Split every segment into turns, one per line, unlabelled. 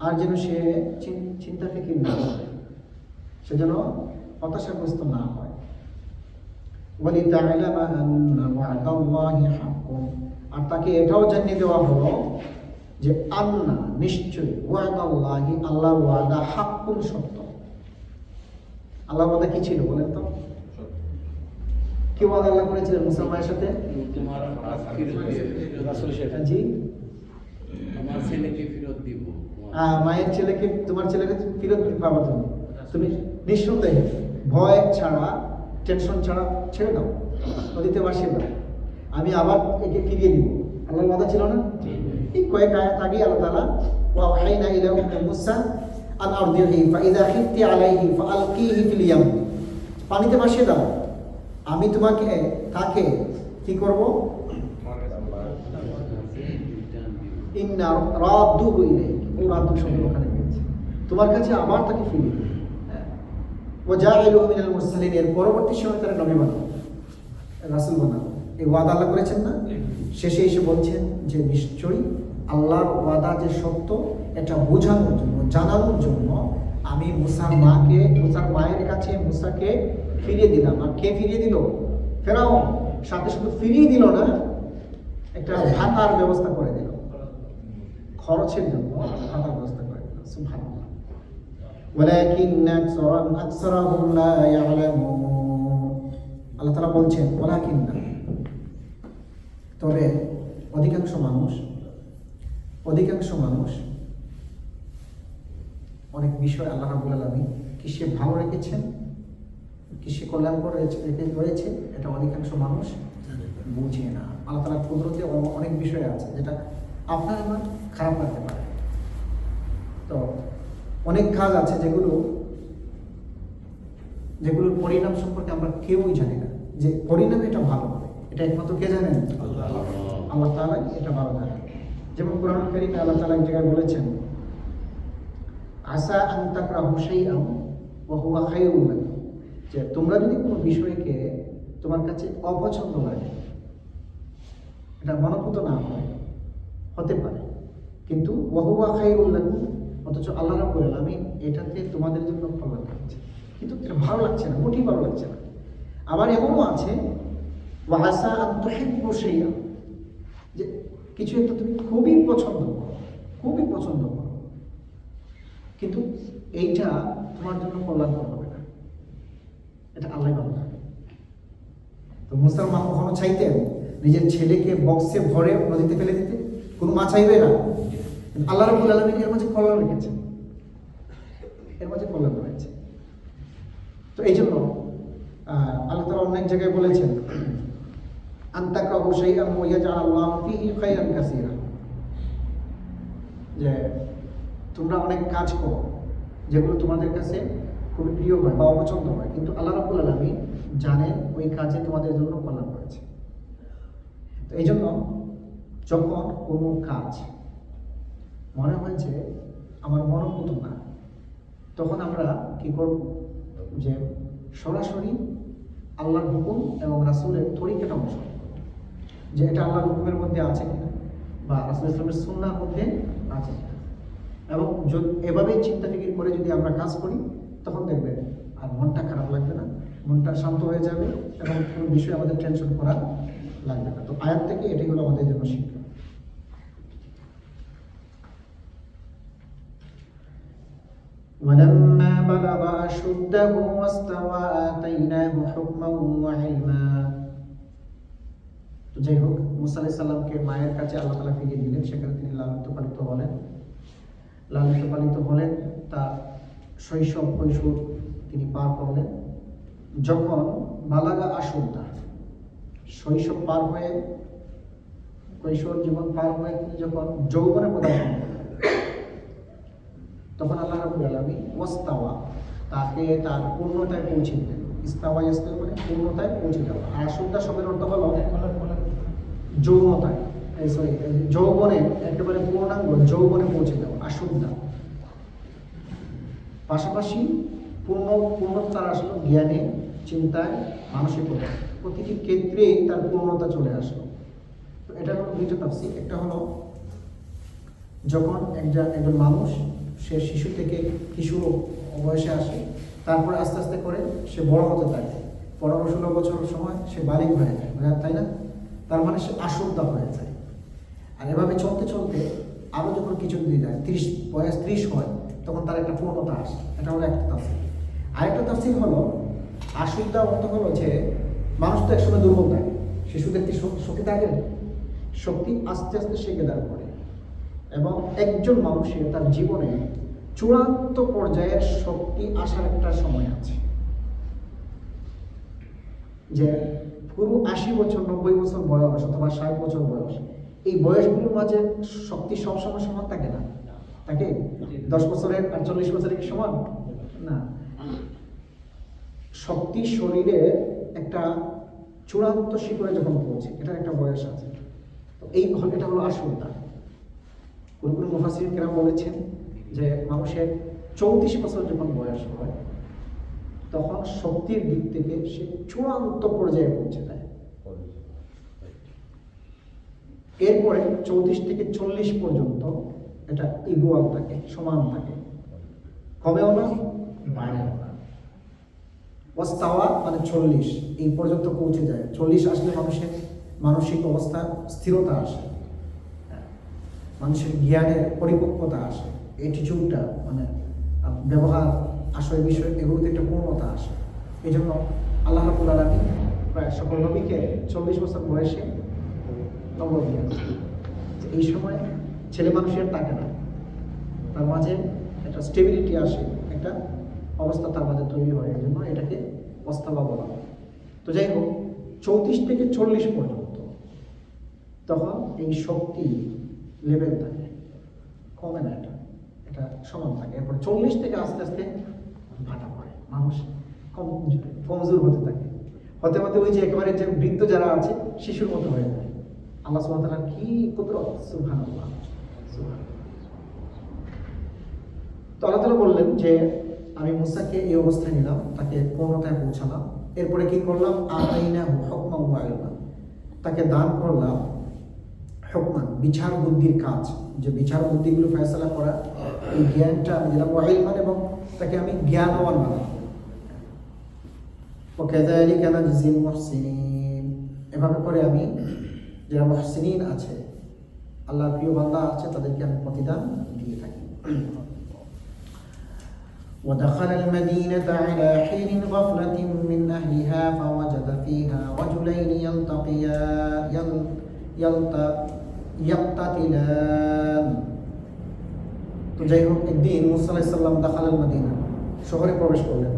আর যেন সে চিন্তা থেকে না করে সে যেন হতাশাগ্রস্ত না হয়। আর তাকে এটাও জানিয়ে দেওয়া হলো যে আল্লাহ নিশ্চয়ই ওয়াদাল্লাহি আল্লাহ ওয়াদা হাক্কুন সত্য। আল্লাহ ওয়াদা কি ছিল বলেন তো? কি ওয়াদা আল্লাহ করেছিলেন মুসলমানের সাথে? জি। মায়ের ছেলেকে, তোমার ছেলেকে ফেরত পাবা তুমি তুমি নিঃসন্দেহে ভয় ছাড়া টেনশন ছাড়া ছেড়ে দাও। নদীতে ভাসিয়ে দাও। আমি আবার একে ফিরিয়ে দিব। আল্লাহর কথা ছিল না? এই কয়েক আয়াত আগে আল্লাহ ওয়া ওয়াহাইনা ইলা উম্মি মুসা আন আরদিহি ফাইদা খিফতি আলাইহি ফাআলকিহি ফিল ইয়াম। পানিতে ভাসিয়ে দাও। আমি তোমাকে তাকে কি করব? ইন্না রাদ্দুহু ইলাইহি। ও রাদ্দু শব্দ ওখানে তোমার কাছে আবার তাকে ও মিনাল মুরসালিন, এর পরবর্তী সময় তারা নবী রাসূল এই ওয়াদা আল্লাহ করেছেন না? শেষে এসে বলছেন যে, নিশ্চয়ই আল্লাহর ওয়াদা যে সত্য, এটা বোঝানোর জন্য, জানানোর জন্য আমি মুসার মাকে, মুসার মায়ের কাছে মুসাকে ফিরিয়ে দিলাম। আর কে ফিরিয়ে দিল? ফেরাও সাথে শুধু ফিরিয়ে দিল না, একটা ভাতার ব্যবস্থা করে দিল। খরচের জন্য আল্লাহ ব্যবস্থা করে আল্লাহ তালা বলছেন ওলাকিন না তবে অধিকাংশ মানুষ অধিকাংশ মানুষ অনেক বিষয় আল্লাহ রাবুল আলমী কিসে ভালো রেখেছেন কিসে কল্যাণ করে রেখে রয়েছে এটা অধিকাংশ মানুষ বুঝে না। আল্লাহ তালা কুদরতে অনেক বিষয় আছে যেটা আপনার আমার খারাপ লাগতে পারে। তো অনেক কাজ আছে যেগুলো যেগুলোর পরিণাম সম্পর্কে আমরা কেউই জানি না। যে পরিণাম এটা ভালো হবে। এটা একমাত্র কে জানেন? আল্লাহ। তাআলা এটা ভালো জানেন। যেমন কোরআন কারীমে আল্লাহ তাআলা এক জায়গায় বলেছেন আসা আন তাকরাহু শাইআন ওয়া হুয়া খায়রুল যে তোমরা যদি কোনো বিষয়কে তোমার কাছে অপছন্দ লাগে এটা মনোভূত না হয়। হতে পারে। কিন্তু ওয়াহুয়া খায়রুল লাকুম, অথচ আল্লাহ রাব্বুল আলামিন এটাতে তোমাদের জন্য কল্যাণ থাকছে কিন্তু এটা ভালো লাগছে না মোটেই ভালো লাগছে না। আবার এমনও আছে ওয়াসা আন তুহিব্বু শাইআন যে কিছু একটা তুমি খুবই পছন্দ করো, খুবই পছন্দ করো। কিন্তু এইটা তোমার জন্য কল্যাণকর হবে না। এটা আল্লাহ ভালো তো মুসলমান কখনো চাইতেন নিজের ছেলেকে বক্সে ভরে নদীতে ফেলে দিতে? কোনো মা চাইবে না। আল্লাহ রবুল আলমিন এর মাঝে কল্যাণ রেখেছেন এর মাঝে কল্যাণ রয়েছে। তো এই জন্য আল্লাহ তালা অনেক জায়গায় বলেছেন ফীহি খায়রান কাসীরা। যে তোমরা অনেক কাজ করো, যেগুলো তোমাদের কাছে খুবই প্রিয় হয় বা অপছন্দ হয়, কিন্তু আল্লাহ রাব্বুল আলামিন জানেন ওই কাজে তোমাদের জন্য কল্যাণ রয়েছে। তো এই জন্য যখন কোনো কাজ মনে হয় যে আমার মনোভূত না, তখন আমরা কি করব? যে সরাসরি আল্লাহর হুকুম এবং রাসুলের তরিকাটা অনুসরণ। যে এটা আল্লাহর হুকুমের মধ্যে আছে কিনা বা রাসুল ইসলামের সুন্নাহর মধ্যে আছে কিনা। এবং এভাবেই চিন্তা ফিকির করে যদি আমরা কাজ করি, তখন দেখবেন আর মনটা খারাপ লাগবে না, মনটা শান্ত হয়ে যাবে এবং কোনো বিষয়ে আমাদের টেনশন করা লাগবে না। তো আয়াত থেকে এটাই হলো আমাদের জন্য শিক্ষা। ولما بلغ أشده واستوى آتيناه حكما وعلما তো যাই হোক মুসা আলাইহিস সালামকে মায়ের কাছে আল্লাহ তালা ফিরিয়ে দিলেন সেখানে তিনি লালিত পালিত হলেন লালিত পালিত হলেন তার শৈশব কৈশোর তিনি পার করলেন যখন বালাগা আসুদ্দা শৈশব পার হয়ে কৈশোর জীবন পার হয়ে তিনি যখন যৌবনে পদার্পণ করলেন তখন আল্লাহ রাবুল আলমী ওয়াস্তাওয়া তাকে তার পূর্ণতায় পৌঁছে দিলেন। ইস্তাওয়া ইস্তাওয়া মানে পূর্ণতায় পৌঁছে দেওয়া। আর আসুদ্দা শব্দের অর্থ হলো যৌনতায়। সরি যৌবনে একেবারে পূর্ণাঙ্গ যৌবনে পৌঁছে দেওয়া আসুদ্দা পাশাপাশি পূর্ণ পূর্ণতার আসলো জ্ঞানে চিন্তায় মানসিকতা প্রতিটি ক্ষেত্রেই তার পূর্ণতা চলে আসলো। তো এটা হলো দুইটা তাফসির। একটা হলো যখন একজন একজন মানুষ সে শিশু থেকে কিশোর বয়সে আসে, তারপরে আস্তে আস্তে করে সে বড় হতে থাকে। পনেরো ষোলো বছর সময় সে বালিক হয়ে যায় তাই না? তার মানে সে আসক্তা হয়ে যায়। আর এভাবে চলতে চলতে আরও যখন কিছু দিয়ে যায়, ত্রিশ, বয়স ত্রিশ হয়, তখন তার একটা পূর্ণতা আসে, এটা হলো একটা তাফসির। আরেকটা তাফসির হলো আসক্তা অর্থ হলো যে মানুষ তো একসময় দুর্বল থাকে শিশুদের কি শক্তি থাকে শক্তি আস্তে আস্তে সে গেদার করে এবং একজন মানুষের তার জীবনে চূড়ান্ত পর্যায়ের শক্তি আসার একটা সময় আছে। যে পুরো আশি বছর, নব্বই বছর বয়স অথবা ষাট বছর বয়স, এই বয়সগুলোর মাঝে শক্তি সবসময় সমান থাকে না? থাকে? দশ বছরের আর চল্লিশ বছরের কি সমান? না। শক্তি শরীরে একটা চূড়ান্ত শিখরে যখন পৌঁছে, এটার একটা বয়স আছে। তো এই এটা হলো আসলটা কোন কোন মুফাসির কেরা বলেছেন যে মানুষের চৌত্রিশ বছর যখন বয়স হয়, তখন শক্তির দিক থেকে সে চূড়ান্ত পর্যায়ে পৌঁছে যায়। এরপরে চৌত্রিশ থেকে চল্লিশ পর্যন্ত এটা ইগুয়াল থাকে, সমান থাকে। কমেও না, বাড়েও না। ওয়াস্তাওয়া মানে চল্লিশ, এই পর্যন্ত পৌঁছে যায়। চল্লিশ আসলে মানুষের মানসিক অবস্থা, স্থিরতা আসে। মানুষের জ্ঞানের পরিপক্কতা আসে। এটিচিউডটা মানে ব্যবহার আশয় বিষয় এগুলোতে একটা পূর্ণতা আসে। এই জন্য আল্লাহ রাবুল আলমী প্রায় সকল নবীকে চল্লিশ বছর বয়সে নম্বর দিয়েছে যে এই সময় ছেলে মানুষের থাকে না। তার মাঝে একটা স্টেবিলিটি আসে, একটা অবস্থা তার মাঝে তৈরি হয়। এই জন্য এটাকে অস্তাবা বলা হয়। তো যাই হোক চৌত্রিশ থেকে চল্লিশ পর্যন্ত তখন এই শক্তি লেভেল থাকে, কমে না এটা এটা সমান থাকে। এরপর চল্লিশ থেকে আস্তে আস্তে ভাটা পড়ে। মানুষ কম কমজোর হতে থাকে। হতে হতে ওই যে একেবারে যে বৃদ্ধ যারা আছে, শিশুর মতো হয়ে যায়। আল্লাহ সুবহানাহু কি কুদরত? সুবহানাল্লাহ। তো আল্লাহ তালা বললেন যে, আমি মুসাকে এই অবস্থায় নিলাম, তাকে পূর্ণতায় পৌঁছালাম। এরপরে কি করলাম? আইনা হকমা তাকে দান করলাম। হকমান বিচার বুদ্ধির কাজ যে বিচার বুদ্ধিগুলো ফয়সলা করা এই জ্ঞানটা আমি দিলাম ওয়াইলমান এবং তাকে আমি জ্ঞানবান বানালাম وكذلك نجزي المحسنين এভাবে করে আমি যারা মুহসিনিন আছে আল্লাহর প্রিয় বান্দা আছে তাদেরকে আমি প্রতিদান দিয়ে থাকি ودخل المدينة على حين غفلة من أهلها فوجد فيها رجلين يلتقيان يل ইয়াক্তাতিলান। তো যাই হোক একদিন মুসা আলাইহিস সালাম দাখালাল মাদিনা শহরে প্রবেশ করলেন।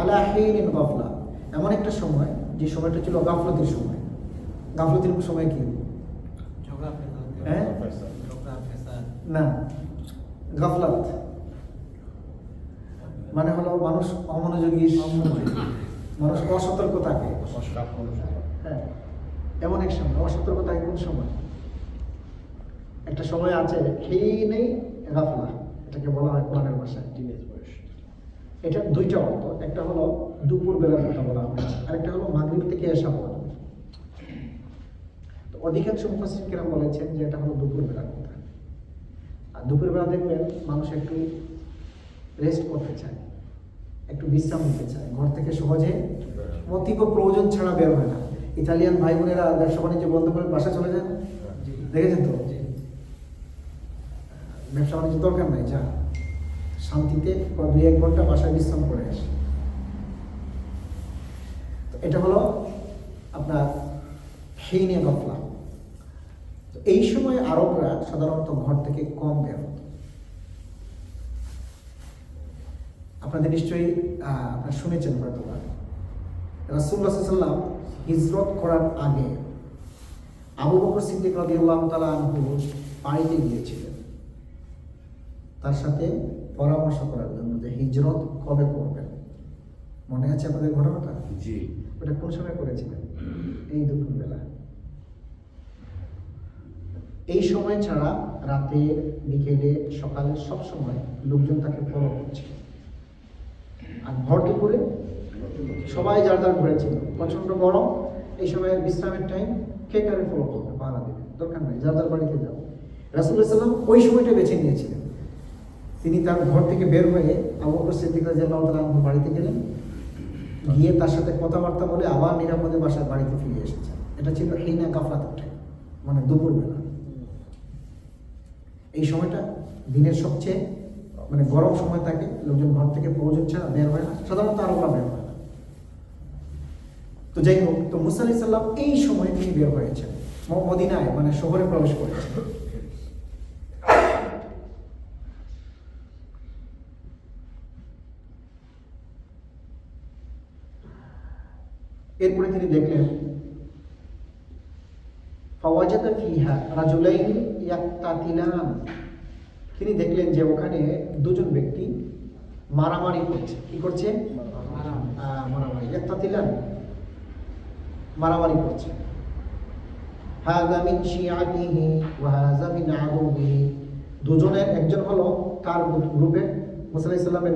আলা হিন গাফলা। এমন একটা সময় যে সময়টা ছিল গাফলতির সময়। গাফলতির সময় কি? না গাফলাত। মানে হলো মানুষ অমনোযোগী মানুষ অসতর্ক থাকে। হ্যাঁ এমন এক সময় অসতর্ক থাকে কোন সময়? একটা সময় আছে খেয়েই নেই গাফলা এটাকে বলা হয় কোরআনের ভাষায় এটা দুইটা অর্থ। একটা হলো দুপুর বেলার কথা বলা হয়েছে আরেকটা হলো মাগরিব থেকে এসা পর্যন্ত। তো অধিকাংশ মুফাসিরকেরা বলেছেন যে এটা হলো দুপুর বেলার কথা। আর দুপুর বেলা দেখবেন মানুষ একটু রেস্ট করতে চায় একটু বিশ্রাম নিতে চায়। ঘর থেকে সহজে অতীব প্রয়োজন ছাড়া বের হয় না। ইতালিয়ান ভাই বোনেরা ব্যবসা বাণিজ্য বন্ধ করে বাসা চলে যান দেখেছেন তো? ব্যবসা বাণিজ্য দরকার নাই, যা। শান্তিতে দুই এক ঘণ্টা বাসায় বিশ্রাম করে আসে। তো এটা হলো আপনার হেইনে গফলা। এই সময় আরবরা সাধারণত ঘর থেকে কম বের হতো আপনাদের নিশ্চয়ই আপনারা শুনেছেন হয়তো রাসুল্লাহ সাল্লাম হিজরত করার আগে আবু বকর সিদ্দিক রাদিয়াল্লাহু তাআলা আনহু পাড়িতে গিয়েছিলেন। তার সাথে পরামর্শ করার জন্য যে হিজরত কবে করবেন। মনে আছে আপনাদের ঘটনাটা?
জি।
ওটা কোন সময় করেছিলেন? এই দুপুরবেলা। এই সময় ছাড়া রাতে বিকেলে সকালে সব সময় লোকজন তাকে ফলো করছে। আর ভর দুপুরে সবাই যার যার ঘরে ছিল। প্রচণ্ড গরম। এই সময় বিশ্রামের টাইম কে কারে ফলো করবে? পাহারা দেবে দরকার নেই যার যার বাড়িতে যাও রাসুল্লাহ সাল্লাম ওই সময়টা বেছে নিয়েছিলেন। তিনি তার ঘর থেকে বের হয়ে আবু বকর সিদ্দিক রাদিয়াল্লাহু তাআলা বাড়িতে গেলেন। গিয়ে তার সাথে কথাবার্তা বলে আবার নিরাপদে বাসার বাড়িতে ফিরে এসেছেন। এটা ছিল হেইনা গাফলাতের টাইম মানে দুপুরবেলা। এই সময়টা দিনের সবচেয়ে মানে গরম সময় থাকে লোকজন ঘর থেকে প্রয়োজন ছাড়া বের হয় না, সাধারণত আরবরা বের হয় না। তো যাই হোক, তো মুসা সাল্লাম এই সময় তিনি বের হয়েছেন, মদিনায় মানে শহরে প্রবেশ করেছেন। এরপরে তিনি দেখলেন ফাওয়াজাদা ফিহা রাজুলাইন ইয়াক্তাতিলান তিনি দেখলেন যে ওখানে দুজন ব্যক্তি মারামারি করছে। কি করছে? মারামারি। ইয়াক্তাতিলান মারামারি। করছে। হাযা মিন শিআতিহি ওয়া হাযা মিন আদুবিহি দুজনের একজন হলো কার গ্রুপে মুসা আলাইহিস সালামের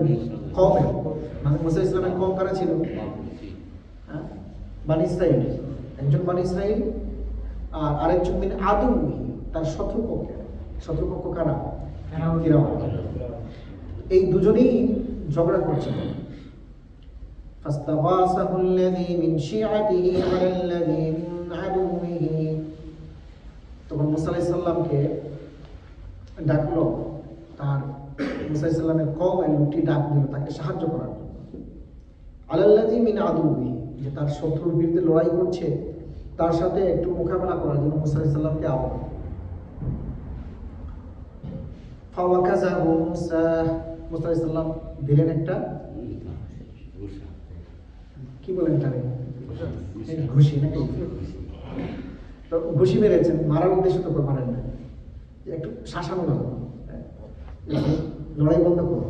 কওমের। মানে মুসা আলাইহিস সালামের কওম কারা ছিল? বানি ইসরাইল একজন বানি ইসরাইল আর আরেকজন মিন আদু তার শত্রুপক্ষ শত্রুপক্ষ কারা ফিরাউন। এই দুজনেই ঝগড়া করছিল فاستغاثه الذي من شيعته على الذي من عدوه তখন মুসা আলাইহিস সাল্লামকে ডাকলো তার মুসা আলাইহিস সাল্লামের কম লোকটি ডাক দিল তাকে সাহায্য করার জন্য আলাল্লাজি মিন আদুবি যে তার শত্রুর বিরুদ্ধে লড়াই করছে, তার সাথে একটু মোকাবেলা করার জন্য মুসা আলাইহিস সাল্লামকে আহ্বান। দিলেন একটা কি বলেন তারে ঘুষি নাকি? ঘুষি মেরেছেন, মারার উদ্দেশ্য তো মারেন না। একটু শাসানো লড়াই বন্ধ করো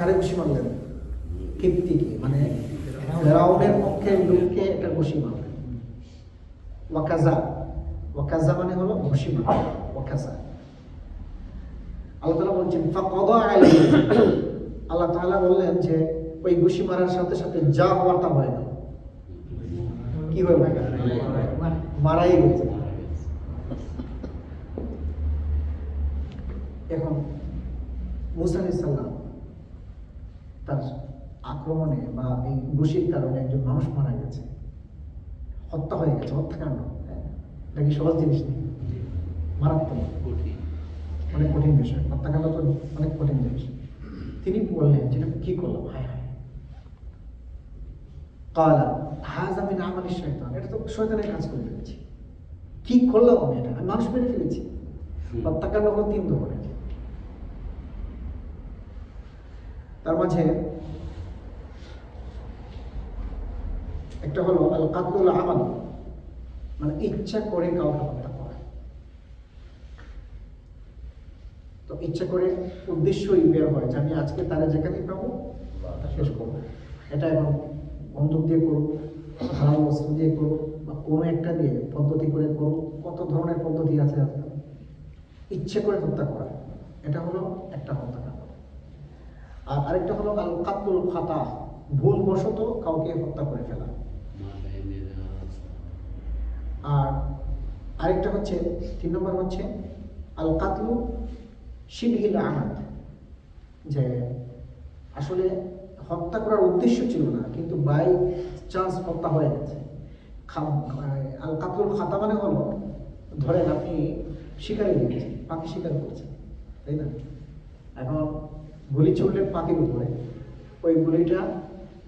কারে ঘুষি মারলেন? কীর্তিকে মানে ফেরাউনের পক্ষের লোককে একটা ঘুষি মারলেন ওয়াকাজা ওয়াকাজা মানে হলো ঘুষি মারা, ওয়াকাজা। আল্লাহ তাআলা বলছেন, ফাকাদা আল্লাহ তাআলা বললেন যে, ওই ঘুষি মারার সাথে সাথে যা হওয়ার তা হয় না কি হয়ে? মারাই গেছে। এখন মুসা আলাইহিস সালাম তার আক্রমণে বা এই ঘুষির কারণে একজন মানুষ মারা গেছে। হত্যা হয়ে গেছে হত্যাকাণ্ড। হ্যাঁ, এটা কি সহজ জিনিস নেই মারাত্মক। অনেক কঠিন বিষয়। হত্যাকাণ্ড তো অনেক কঠিন জিনিস। তিনি বললেন যেটা কি করলাম? হায় হায়। কালা হাজ আমি না মানি শয়তান। এটা তো শয়তানের কাজ করে ফেলেছি। কি করলাম আমি এটা? আমি মানুষ মেরে ফেলেছি। হত্যাকাণ্ড হলো তিন ধরনের। তার মাঝে একটা হলো আল কাতুল আমাল। মানে ইচ্ছা করে কাউকে হত্যা করা। তো ইচ্ছা করে উদ্দেশ্যই বের হয় যে আমি আজকে তারা যেখানেই পাবো শেষ করব। এটা এখন বন্দুক দিয়ে করুক, হারাম অস্ত্র দিয়ে করুক, বা কোনো একটা দিয়ে পদ্ধতি করে করুক, কত ধরনের পদ্ধতি আছে আজকাল? ইচ্ছে করে হত্যা করা। এটা হলো একটা হত্যাকাণ্ড আর আরেকটা হলো আল কাতুল খাতা। ভুলবশত কাউকে হত্যা করে ফেলা। আর আরেকটা হচ্ছে, তিন নম্বর হচ্ছে আল কাতলু শিবহিল আহাদ যে আসলে হত্যা করার উদ্দেশ্য ছিল না, কিন্তু বাই চান্স হত্যা হয়ে গেছে। আল কাতলুল খাতা মানে হলো, ধরেন আপনি শিকারে গিয়েছেন পাখি শিকার করছেন, তাই না? এখন গুলি ছুটলেন পাখির উপরে, ওই গুলিটা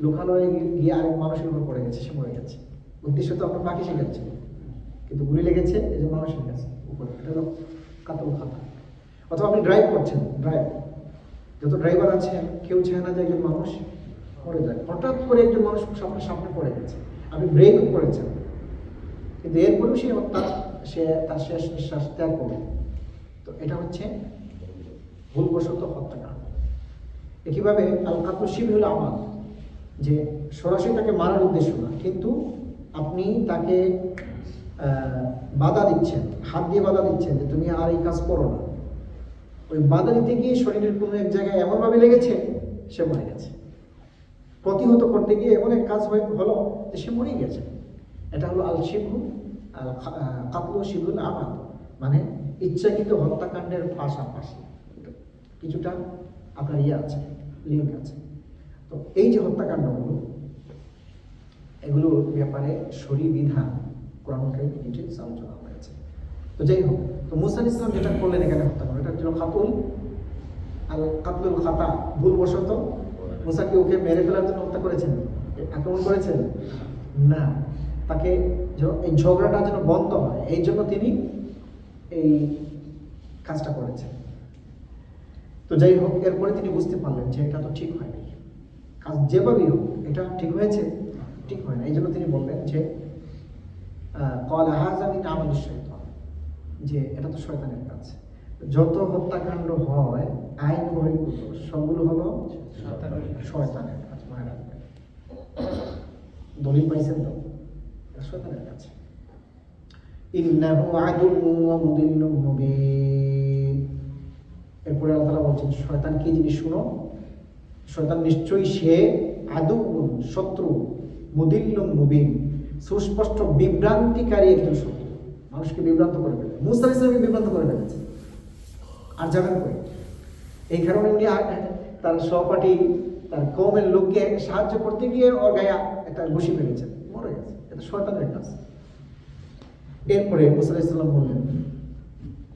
লোকালয়ে গিয়ে- আরেক মানুষের উপর পড়ে গেছে, সে মরে গেছে। উদ্দেশ্য তো আপনার পাখি শিখাচ্ছে কিন্তু গুলি লেগেছে এই যে মানুষের কাছে উপরে। এটা হলো কাতল খাতা। অথবা আপনি ড্রাইভ করছেন ড্রাইভ যত ড্রাইভার আছে, কেউ চায় না যে একজন মানুষ মরে যায় হঠাৎ করে একজন মানুষ সামনে সামনে পড়ে গেছে। আপনি ব্রেকও করেছেন। কিন্তু এরপরেও সে তার সে তার শেষ নিঃশ্বাস ত্যাগ করবে তো এটা হচ্ছে ভুলবশত হত্যাকাণ্ড। একইভাবে আল কাতল শিবির আমার যে সরাসরি তাকে মারার উদ্দেশ্য না, কিন্তু আপনি তাকে বাধা দিচ্ছেন, হাত দিয়ে বাধা দিচ্ছেন যে তুমি আর এই কাজ করো না। ওই বাধা দিতে গিয়ে শরীরের কোনো এক জায়গায় এমনভাবে লেগেছে সে মরে গেছে। প্রতিহত করতে গিয়ে এমন এক কাজ হয়ে, হলো যে সে মরেই গেছে। এটা হলো আল শিবু কাতল শিবুল আমাদ মানে ইচ্ছাকৃত হত্যাকাণ্ডের পাশাপাশি। কিছুটা আপনার ইয়ে আছে লিঙ্ক আছে। তো এই যে হত্যাকাণ্ডগুলো, এগুলোর ব্যাপারে শরীর বিধান কোরআনকে ডিটেলস আলোচনা হয়েছে তো যাই হোক, তো মুসা আলাইহিস ইসলাম যেটা করলেন এখানে হত্যাকাণ্ড এটা ছিল খাতুল আল কাতলুল খাতা, ভুলবশত মুসাকে ওকে মেরে ফেলার জন্য হত্যা করেছেন। আক্রমণ করেছেন? না। তাকে এই ঝগড়াটা যেন বন্ধ হয়, এই জন্য তিনি এই কাজটা করেছেন। তো যাই হোক, এরপরে তিনি বুঝতে পারলেন যে এটা তো ঠিক হয়নি। কাজ যেভাবেই হোক, এটা ঠিক হয়েছে, ঠিক হয় না। এই জন্য তিনি বললেন যে কল হাজামিন আমল শৈতান যে এটা তো শয়তানের কাজ। যত হত্যাকাণ্ড হয় আইন বহির্ভূত সবগুলো হলো শয়তানের কাজ। মনে রাখবেন দলিল পাইছেন তো? শয়তানের কাজ। ইন্নাহু আদুউন ওয়া মুদিল্লুম মুবিন। এরপরে আল্লাহ তাআলা বলছেন শয়তান কি জিনিস শুনো? শয়তান নিশ্চয়ই সে আদুউন শত্রু মুদিল্লুম মুবিন। সুস্পষ্ট বিভ্রান্তিকারী একজন শত্রু মানুষকে বিভ্রান্ত করে ফেলে মুসা আলাইহিস সালামকে বিভ্রান্ত করে ফেলেছে আর যাবেন কই এই কারণে উনি আর- তার সহপাঠী তার কৌমের লোককে সাহায্য করতে গিয়ে ওর গায়ে একটা ঘুষি ফেলেছেন মরে গেছে এটা শয়তানের কাজ এরপরে মুসা আলাইহিস সালাম বললেন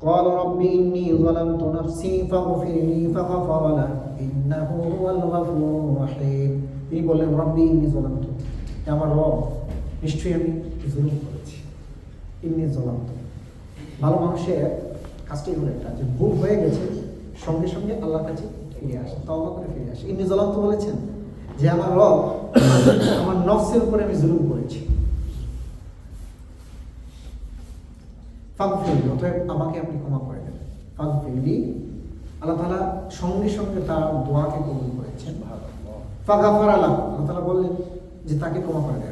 قال رب إني ظلمت نفسي فاغفر لي فغفر له إنه هو الغفور الرحيم তিনি বললেন রব্বি ইন্নি জলান্ত আমার রব নিশ্চয়ই আমি জুলুম করেছি। ইন্নি জলান্ত ভালো মানুষের কাজটাই হলো একটা যে ভুল হয়ে গেছে, সঙ্গে সঙ্গে আল্লাহর কাছে ফিরে আসে, তওবা করে ফিরে আসে। ইন্নি জলান্ত বলেছেন যে আমার রব, আমার নফসের উপরে আমি জুলুম করেছি। ফাগফিরলি অতএব আমাকে আপনি ক্ষমা করে দেন। ফাগফিরলি আল্লাহ তাআলা সঙ্গে সঙ্গে তার দোয়াকে কবুল করেছেন। ফাগাফার আল্লাহ আল্লাহ তাআলা বললেন যে তাকে ক্ষমা করে দেন।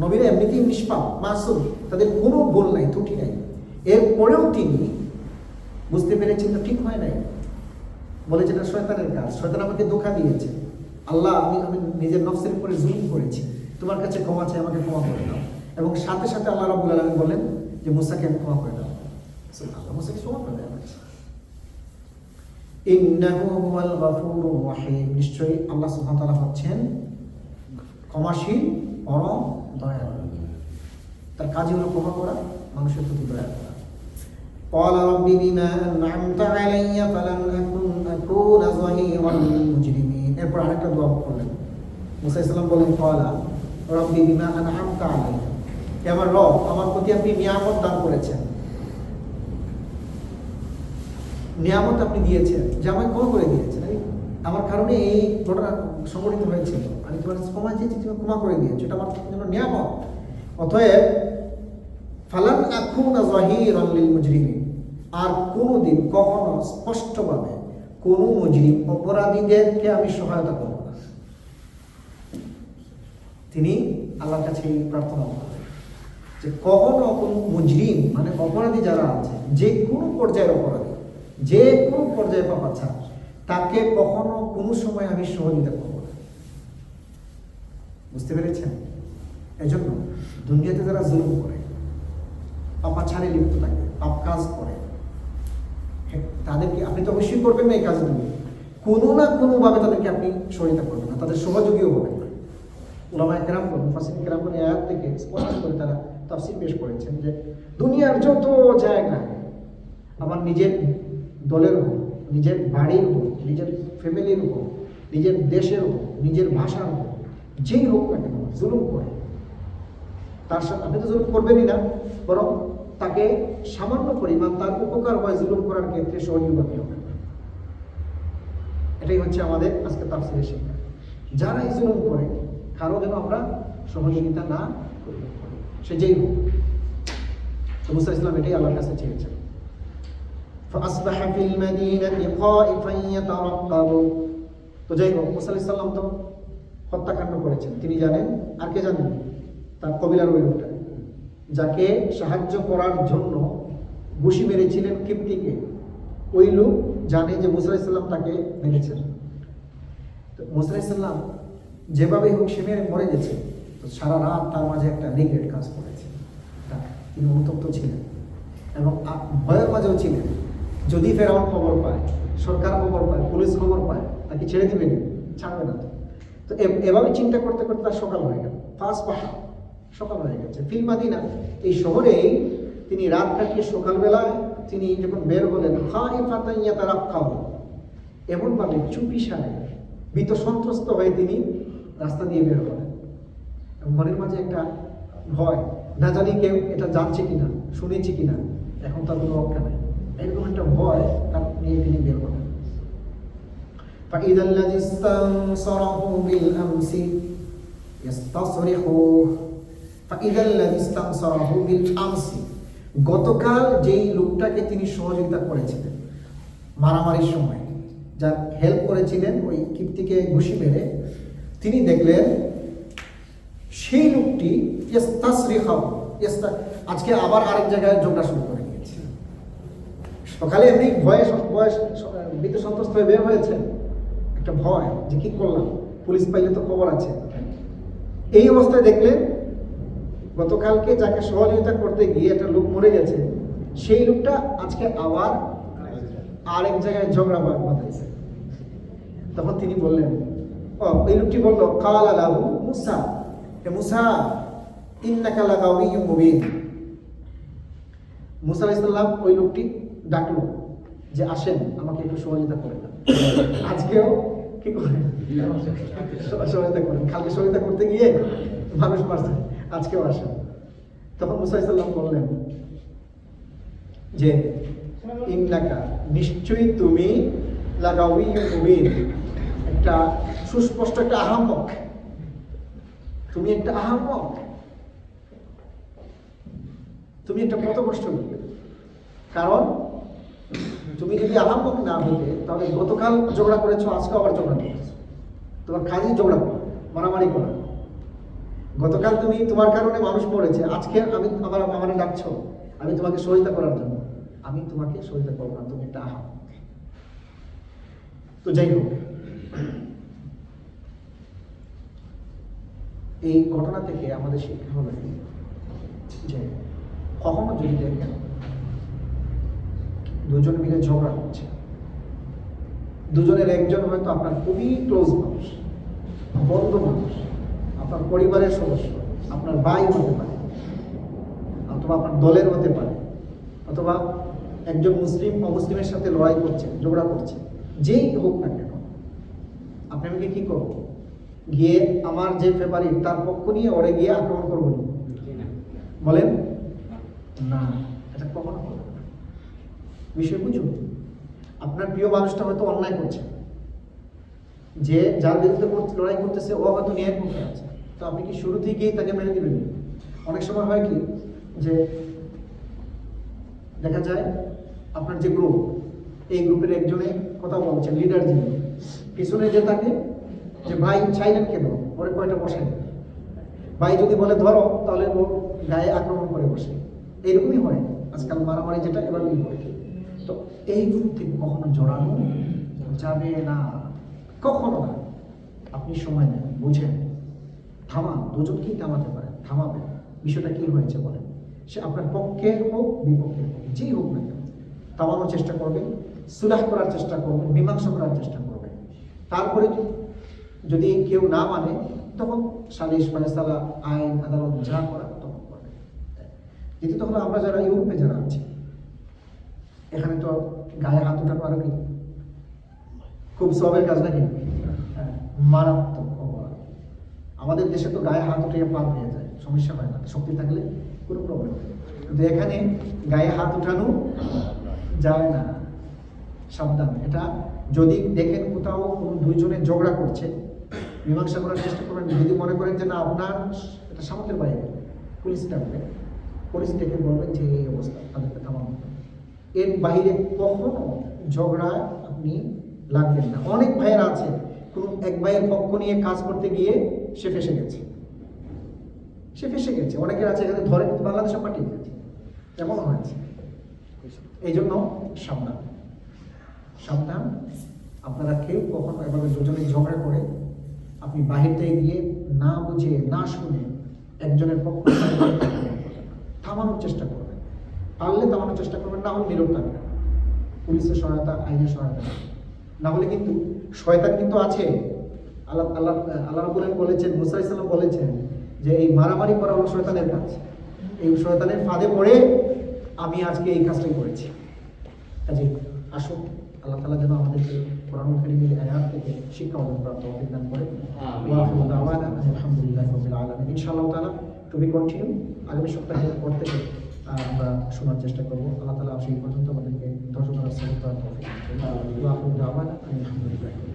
নবীরা এমনিতেই নিষ্পাপ, মাসুম, তাদের কোনো ভুল নাই, ত্রুটি নাই। এরপরেও তিনি বুঝতে পেরেছেন তো ঠিক হয় নাই। বলেছে এটা শয়তানের কাজ, শয়তান আমাকে ধোকা দিয়েছে। আল্লাহ, আমি আমি নিজের নফসের উপরে জুলুম করেছি। তোমার কাছে ক্ষমা চাই, আমাকে ক্ষমা করে দাও। এবং সাথে সাথে আল্লাহ রাবুল আলমী বলেন যে, মুসাকে আমি ক্ষমা করে দাও। নিশ্চয়ই আল্লাহ তাআলা হচ্ছেন ক্ষমাশীল পরম দয়ালু তার কাজ হলো ক্ষমা করা মানুষের প্রতি দয়া করা قال رب بما أنعمت علي فلن أكن أكون ظهيرا للمجرمين এরপর আরেকটা দোয়া করলেন মুসা ইসলাম বলেন কলা রব্বি বিমা আনআমতা আলাইয়া হে আমার রব আমার প্রতি আপনি নিয়ামত দান করেছেন নিয়ামত আপনি দিয়েছেন যে আমাকে ক্ষমা করে দিয়েছেন এই আমার কারণে এই ঘটনা সংঘটিত হয়েছিল আমি তোমার ক্ষমা চেয়েছি তুমি ক্ষমা করে দিয়েছ এটা আমার জন্য নিয়ামত। অতএব ফালান আকুনা জাহিরান লিল মুজরিমিন আর কোনোদিন কখনো স্পষ্টভাবে কোনো মুজরিম অপরাধীদেরকে আমি সহায়তা করব না। তিনি আল্লাহর কাছে প্রার্থনা করলেন যে কখনো কোনো মুজরিম মানে অপরাধী যারা আছে, যে কোনো পর্যায়ের অপরাধী, যে কোনো পর্যায়ে পাপাচ্ছা তাকে কখনো কোনো সময় আমি সহযোগিতা করব বুঝতে পেরেছেন? এজন্য দুনিয়াতে যারা জুলুম করে পাপাছাড়ে লিপ্ত থাকে পাপ কাজ করে হ্যাঁ, তাদেরকে আপনি তো অবশ্যই করবেন না এই কাজ কাজগুলো কোনো না কোনোভাবে তাদেরকে আপনি সহায়তা করবেন না তাদের সহযোগীও হবেন না। ওলামায় কেরাম করবেন ফাসিন কেরাম করে আয়াত থেকে স্পষ্ট করে তারা তাফসির পেশ করেছেন যে দুনিয়ার যত জায়গায় আমার নিজের দলের হোক নিজের বাড়ির হোক নিজের ফ্যামিলির হোক নিজের দেশের হোক নিজের ভাষার হোক যেই হোক না কেন জুলুম করে তার সাথে আপনি তো জুলুম করবেনই না বরং তাকে সামান্য পরিমাণ তার উপকার হয় জুলুম করার ক্ষেত্রে সহযোগী হবে এটাই হচ্ছে আমাদের আজকে তাফসিরের শিক্ষা যারা এই জুলুম করে কারো যেন আমরা সহযোগিতা না করি সে যেই হোক তো মুসা ইসলাম এটাই আল্লাহর কাছে চেয়েছেন فأصبح في المدينة خائفا يترقب তো যাই হোক মুসা আলাইহিস সালাম তো হত্যাকাণ্ড করেছেন। তিনি জানেন, আর কে জানেন? তার কবিলার ওই লোকটা যাকে সাহায্য করার জন্য ঘুষি মেরেছিলেন কিপ্তিকে ওই লোক জানে যে মুসা আলাইহিস সালাম তাকে মেরেছেন। তো মুসা আলাইহিস সালাম যেভাবে হোক সে মেরে মরে গেছে। তো সারা রাত তার মাঝে একটা রিগ্রেট কাজ করেছে। তিনি অনুতপ্ত ছিলেন এবং ভয়ের মাঝেও ছিলেন। যদি ফেরাউন খবর পায়, সরকার খবর পায়, পুলিশ খবর পায়, তাকে ছেড়ে দিবে না ছাড়বে না তো। তো এভাবে চিন্তা করতে করতে তার সকাল হয়ে গেল। ফার্স্ট পাহা সকাল হয়ে গেছে। ফিল মাদিনা, এই শহরেই তিনি রাত কাটিয়ে সকালবেলায় তিনি যখন বের হলেন হাই ফাতাইয়া তারা খাও এমনভাবে চুপি সারে ভীত সন্ত্রস্ত হয়ে তিনি রাস্তা দিয়ে বের হলেন। মনের মাঝে একটা ভয়, না জানি কেউ এটা জানছে কিনা, শুনেছি কিনা, এখন তার কোনো রক্ষা নেই। এরকম একটা ভয় তার নিয়ে তিনি বের হলেন। فإذا الذي استنصره بالأمس يستصرخه فإذا الذي استنصره بالأمس গতকাল যেই লোকটাকে তিনি সহযোগিতা করেছিলেন মারামারির সময় যার হেল্প করেছিলেন ওই কীর্তিকে ঘুষি মেরে তিনি দেখলেন সেই লোকটি ইস্তাসরিখাও ইস্তা- আজকে আবার আরেক জায়গায় ঝগড়া শুরু করে দিয়েছে সকালে এমনি ভয়ে বয়স বিদ্যুৎ সন্ত্রস্ত হয়ে বের হয়েছে একটা ভয় যে কি করলাম? পুলিশ পাইলে তো খবর আছে। এই অবস্থায় দেখলেন গতকালকে যাকে সহযোগিতা করতে গিয়ে একটা লোক মরে গেছে, সেই লোকটা আজকে আবার আরেক জায়গায় ঝগড়া বাঁধাইছে। তখন তিনি বললেন, ও, এই লোকটি বলল, কাল আলাহু মুসা। মুসা, ইন্নাকা লাগাউইয়ুম মুবিন। মুসা আলাইহিস সালাম ওই লোকটি ডাকলো যে, আসেন, আমাকে একটু সহযোগিতা করে আজকেও কি করে? সহযোগিতা করেন কালকে সহযোগিতা করতে গিয়ে মানুষ মারছে। আজকেও আসেন তখন মুসা আলাইহিস বললেন যে, ইন্নাকা, নিশ্চয়ই তুমি লাগাউই মুবিন। একটা সুস্পষ্ট একটা আহাম্মক। তুমি একটা আহাম্মক। তুমি একটা পথভ্রষ্ট লোক। কারণ তুমি যদি আহাম্মক না হইতে তাহলে গতকাল ঝগড়া করেছ আজকে আবার ঝগড়া করেছ। তোমার কাজই ঝগড়া করো, মারামারি করা। গতকাল তুমি তোমার কারণে মানুষ মরেছে, আজকে আমি আমার আমার ডাকছো, আমি তোমাকে সহায়তা করার জন্য। আমি তোমাকে সহায়তা করব না, তুমি একটা আহা। তো যাই হোক, এই ঘটনা থেকে আমাদের শিক্ষা হলো যে কখনো যদি দেখেন দুজন মিলে ঝগড়া করছে দুজনের একজন হয়তো আপনার খুবই ক্লোজ মানুষ বন্ধু মানুষ আপনার পরিবারের সদস্য আপনার ভাই হতে পারে অথবা আপনার দলের হতে পারে অথবা একজন মুসলিম অমুসলিমের সাথে লড়াই করছে ঝগড়া করছে যেই হোক না কেন আপনি আমাকে কি করব গিয়ে আমার যে ফেভারিট তার পক্ষ নিয়ে ওরে গিয়ে আক্রমণ করব নি? বলেন? না। এটা কখনো বিষয় বুঝুন আপনার প্রিয় মানুষটা হয়তো অন্যায় করছে। যে যার বিরুদ্ধে লড়াই করতেছে, ও হয়তো ন্যায় পক্ষে আছে। তো আপনি কি শুরু থেকেই তাকে মেনে দিবেন অনেক সময় হয় কি, যে দেখা যায় আপনার যে গ্রুপ এই গ্রুপের একজনে কথা বলছেন লিডার যিনি, পিছনে যে তাকে, যে ভাই চাইলেন কেন? ওরে কয়টা বসেন ভাই যদি বলে ধরো, তাহলে ও গায়ে আক্রমণ করে বসে। এইরকমই হয়। আজকাল মারামারি যেটা এভাবেই হয়? তো এই গ্রুপ কখনো জড়ানো? যাবে না, কখনো না। আপনি সময় নেন, বুঝেন। থামান, দুজনকেই থামাতে পারেন, থামাবেন। বিষয়টা কি হয়েছে বলেন। সে আপনার পক্ষে হোক বিপক্ষের হোক, যেই হোক না কেন, থামানোর চেষ্টা করবেন, সুলাহ করার চেষ্টা করবেন, মীমাংসা করার চেষ্টা করবেন। তারপরে যদি কেউ না মানে তখন সালিশ মানে সালা, আইন, আদালত যা করা তখন করবে দ্বিতীয়ত তখন আমরা যারা ইউরোপে যারা আছি এখানে তো গায়ে হাত উঠানো আরও কি? খুব সবের কাজ নাকি? হ্যাঁ, মারাত্মক আমাদের দেশে তো গায়ে হাত উঠে পার হয়ে যায় সমস্যা হয় না শক্তি থাকলে কোনো প্রবলেম কিন্তু এখানে গায়ে হাত উঠানো যায় না সাবধান। এটা যদি দেখেন কোথাও কোনো দুইজনে ঝগড়া করছে মীমাংসা করার চেষ্টা করবেন যদি মনে করেন যে না আপনার এটা সামর্থ্যের বাইরে পুলিশ ডাকবে পুলিশ ডেকে বলবেন যে এই অবস্থা তাদেরকে থামানো এর বাইরে কখনো ঝগড়ায় আপনি লাগবেন না। অনেক ভাইয়েরা আছে, কোনো এক ভাইয়ের পক্ষ নিয়ে কাজ করতে গিয়ে সে ফেসে গেছে। সে ফেসে গেছে। অনেকের আছে এখানে ধরে কিন্তু বাংলাদেশে পাঠিয়ে দিয়েছে এমনও হয়েছে। এই জন্য সাবধান। সাবধান। আপনারা কেউ কখনো এভাবে দুজনে ঝগড়া করে আপনি বাহির গিয়ে না বুঝে, না শুনে একজনের পক্ষ থামানোর চেষ্টা করবেন পারলে থামানোর চেষ্টা করবেন না হলে নীরব থাকবেন। পুলিশের সহায়তা আইনের সহায়তা। না হলে কিন্তু শয়তান কিন্তু আছে। আল্লাহ আল্লাহ আল্লাহ রাবুল বলেছেন মুসা ইসলাম বলেছেন যে এই মারামারি করা হলো শয়তানের কাজ। এই শয়তানের ফাঁদে পড়ে আমি আজকে এই কাজটাই করেছি। কাজে আসুন আল্লাহ তালা যেন আমাদেরকে কোরআন কারিমের আয়াত থেকে শিক্ষা অর্জন করার তৌফিক দান করে আলহামদুলিল্লাহি ইনশাআল্লাহ তাআলা টু বি কন্টিনিউ আগামী সপ্তাহের পর থেকে আমরা শোনার চেষ্টা করব। আল্লাহ তালা সেই পর্যন্ত আমাদেরকে সাথে করার আলহামদুলিল্লাহি